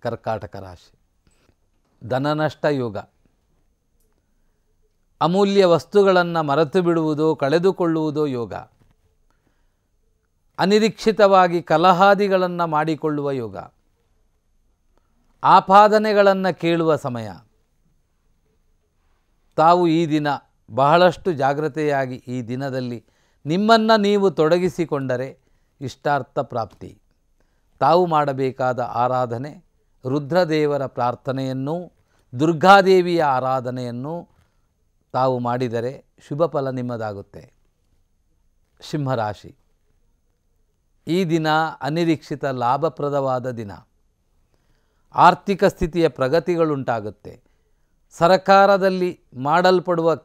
ಕರ್ಕಾಟಕ ರಾಶಿ. ಧನನಷ್ಟ ಯೋಗ. ಅಮೂಲ್ಯ ವಸ್ತುಗಳನ್ನು ಮರೆತು ಬಿಡುವುದು, ಕಳೆದುಕೊಳ್ಳುವುದು ಯೋಗ. ಅನಿರೀಕ್ಷಿತವಾಗಿ ಕಲಹಾದಿಗಳನ್ನು ಮಾಡಿಕೊಳ್ಳುವ ಯೋಗ. ಆಪಾದನೆಗಳನ್ನು ಕೇಳುವ ಸಮಯ. ತಾವು ಈ ದಿನ ಬಹಳಷ್ಟು ಜಾಗ್ರತೆಯಾಗಿ ಈ ದಿನದಲ್ಲಿ ನಿಮ್ಮನ್ನು ನೀವು ತೊಡಗಿಸಿಕೊಂಡರೆ ಇಷ್ಟಾರ್ಥ ಪ್ರಾಪ್ತಿ. ತಾವು ಮಾಡಬೇಕಾದ ಆರಾಧನೆ ರುದ್ರದೇವರ ಪ್ರಾರ್ಥನೆಯನ್ನು, ದುರ್ಗಾದೇವಿಯ ಆರಾಧನೆಯನ್ನು ತಾವು ಮಾಡಿದರೆ ಶುಭ ಫಲ ನಿಮ್ಮದಾಗುತ್ತೆ. ಸಿಂಹರಾಶಿ. ಈ ದಿನ ಅನಿರೀಕ್ಷಿತ ಲಾಭಪ್ರದವಾದ ದಿನ. ಆರ್ಥಿಕ ಸ್ಥಿತಿಯ ಪ್ರಗತಿಗಳುಂಟಾಗುತ್ತೆ. ಸರಕಾರದಲ್ಲಿ ಮಾಡಲ್ಪಡುವ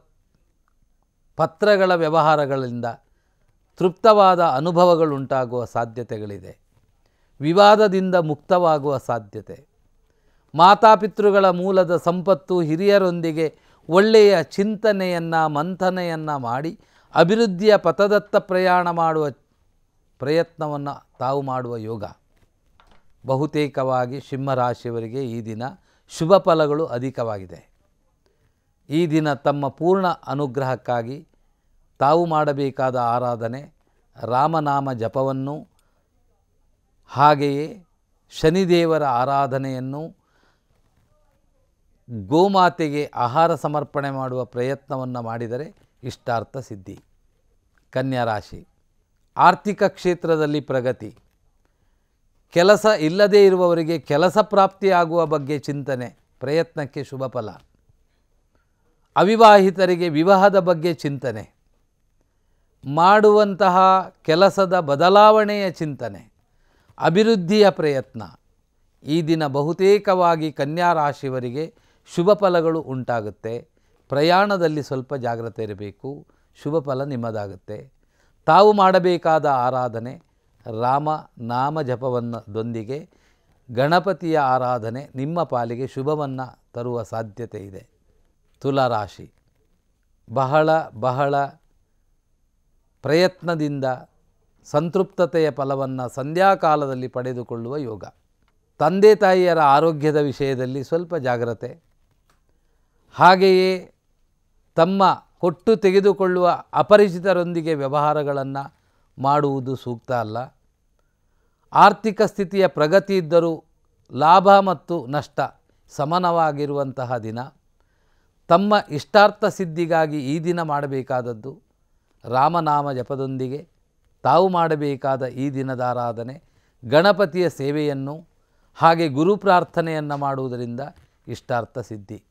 ಪತ್ರಗಳ ವ್ಯವಹಾರಗಳಿಂದ ತೃಪ್ತವಾದ ಅನುಭವಗಳುಂಟಾಗುವ ಸಾಧ್ಯತೆಗಳಿದೆ. ವಿವಾದದಿಂದ ಮುಕ್ತವಾಗುವ ಸಾಧ್ಯತೆ. ಮಾತಾಪಿತೃಗಳ ಮೂಲದ ಸಂಪತ್ತು ಹಿರಿಯರೊಂದಿಗೆ ಒಳ್ಳೆಯ ಚಿಂತನೆಯನ್ನು, ಮಂಥನೆಯನ್ನು ಮಾಡಿ ಅಭಿವೃದ್ಧಿಯ ಪಥದತ್ತ ಪ್ರಯಾಣ ಮಾಡುವ ಪ್ರಯತ್ನವನ್ನು ತಾವು ಮಾಡುವ ಯೋಗ. ಬಹುತೇಕವಾಗಿ ಸಿಂಹರಾಶಿಯವರಿಗೆ ಈ ದಿನ ಶುಭ ಫಲಗಳು ಅಧಿಕವಾಗಿದೆ. ಈ ದಿನ ತಮ್ಮ ಪೂರ್ಣ ಅನುಗ್ರಹಕ್ಕಾಗಿ ತಾವು ಮಾಡಬೇಕಾದ ಆರಾಧನೆ, ರಾಮನಾಮ ಜಪವನ್ನು, ಹಾಗೆಯೇ ಶನಿದೇವರ ಆರಾಧನೆಯನ್ನು ಗೋಮಾತೆಗೆ ಆಹಾರ ಸಮರ್ಪಣೆ ಮಾಡುವ ಪ್ರಯತ್ನವನ್ನು ಮಾಡಿದರೆ ಇಷ್ಟಾರ್ಥ ಸಿದ್ಧಿ. ಕನ್ಯಾ ರಾಶಿ. ಆರ್ಥಿಕ ಕ್ಷೇತ್ರದಲ್ಲಿ ಪ್ರಗತಿ. ಕೆಲಸ ಇಲ್ಲದೇ ಇರುವವರಿಗೆ ಕೆಲಸ ಪ್ರಾಪ್ತಿಯಾಗುವ ಬಗ್ಗೆ ಚಿಂತನೆ, ಪ್ರಯತ್ನಕ್ಕೆ ಶುಭ ಫಲ. ಅವಿವಾಹಿತರಿಗೆ ವಿವಾಹದ ಬಗ್ಗೆ ಚಿಂತನೆ. ಮಾಡುವಂತಹ ಕೆಲಸದ ಬದಲಾವಣೆಯ ಚಿಂತನೆ. ಅಭಿವೃದ್ಧಿಯ ಪ್ರಯತ್ನ. ಈ ದಿನ ಬಹುತೇಕವಾಗಿ ಕನ್ಯಾ ರಾಶಿಯವರಿಗೆ ಶುಭ ಫಲಗಳು ಉಂಟಾಗುತ್ತೆ. ಪ್ರಯಾಣದಲ್ಲಿ ಸ್ವಲ್ಪ ಜಾಗ್ರತೆ ಇರಬೇಕು. ಶುಭ ಫಲ ನಿಮ್ಮದಾಗುತ್ತೆ. ತಾವು ಮಾಡಬೇಕಾದ ಆರಾಧನೆ ರಾಮ ನಾಮ ಜಪವನ್ನು ದೊಂದಿಗೆ ಗಣಪತಿಯ ಆರಾಧನೆ ನಿಮ್ಮ ಪಾಲಿಗೆ ಶುಭವನ್ನು ತರುವ ಸಾಧ್ಯತೆ ಇದೆ. ತುಲಾರಾಶಿ ಬಹಳ ಬಹಳ ಪ್ರಯತ್ನದಿಂದ ಸಂತೃಪ್ತತೆಯ ಫಲವನ್ನು ಸಂಧ್ಯಾಕಾಲದಲ್ಲಿ ಪಡೆದುಕೊಳ್ಳುವ ಯೋಗ. ತಂದೆ ತಾಯಿಯರ ಆರೋಗ್ಯದ ವಿಷಯದಲ್ಲಿ ಸ್ವಲ್ಪ ಜಾಗ್ರತೆ. ಹಾಗೆಯೇ ತಮ್ಮ ಕೊಟ್ಟು ತೆಗೆದುಕೊಳ್ಳುವ ಅಪರಿಚಿತರೊಂದಿಗೆ ವ್ಯವಹಾರಗಳನ್ನು ಮಾಡುವುದು ಸೂಕ್ತ ಅಲ್ಲ. ಆರ್ಥಿಕ ಸ್ಥಿತಿಯ ಪ್ರಗತಿ ಇದ್ದರೂ ಲಾಭ ಮತ್ತು ನಷ್ಟ ಸಮನವಾಗಿರುವಂತಹ ದಿನ. ತಮ್ಮ ಇಷ್ಟಾರ್ಥ ಸಿದ್ಧಿಗಾಗಿ ಈ ದಿನ ಮಾಡಬೇಕಾದದ್ದು ರಾಮನಾಮ ಜಪದೊಂದಿಗೆ ತಾವು ಮಾಡಬೇಕಾದ ಈ ದಿನದ ಆರಾಧನೆ, ಗಣಪತಿಯ ಸೇವೆಯನ್ನು ಹಾಗೆ ಗುರು ಪ್ರಾರ್ಥನೆಯನ್ನು ಮಾಡುವುದರಿಂದ ಇಷ್ಟಾರ್ಥ ಸಿದ್ಧಿ.